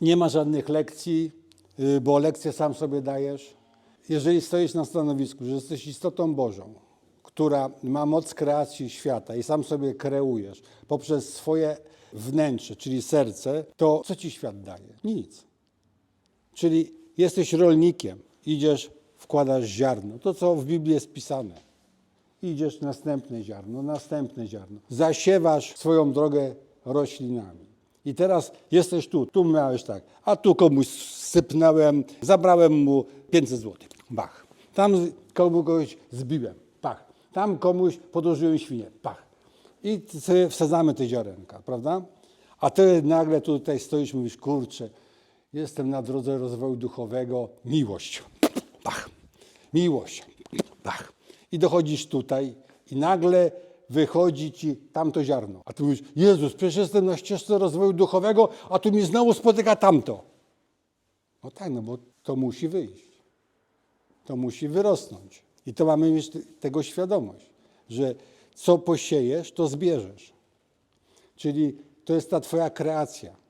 Nie ma żadnych lekcji, y, bo lekcje sam sobie dajesz. Jeżeli stoisz na stanowisku, że jesteś istotą Bożą, która ma moc kreacji świata i sam sobie kreujesz poprzez swoje wnętrze, czyli serce, to co ci świat daje? Nic. Czyli jesteś rolnikiem, idziesz, wkładasz ziarno, to co w Biblii jest pisane. Idziesz następne ziarno, następne ziarno. Zasiewasz swoją drogę roślinami. I teraz jesteś tu, tu miałeś tak, a tu komuś sypnąłem, zabrałem mu 500 zł. Bach. Tam komu kogoś zbiłem. Pach. Tam komuś podłożyłem świnię. Pach. I sobie wsadzamy te ziarenka, prawda? A ty nagle tutaj stoisz, mówisz, kurczę, jestem na drodze rozwoju duchowego, miłość. Pach. Miłość. Pach. I dochodzisz tutaj i nagle wychodzi ci tamto ziarno. A ty mówisz, Jezus, przecież jestem na ścieżce rozwoju duchowego, a tu mi znowu spotyka tamto. No tak, no bo to musi wyjść. To musi wyrosnąć. I to mamy mieć te- tego świadomość, że co posiejesz, to zbierzesz. Czyli to jest ta twoja kreacja.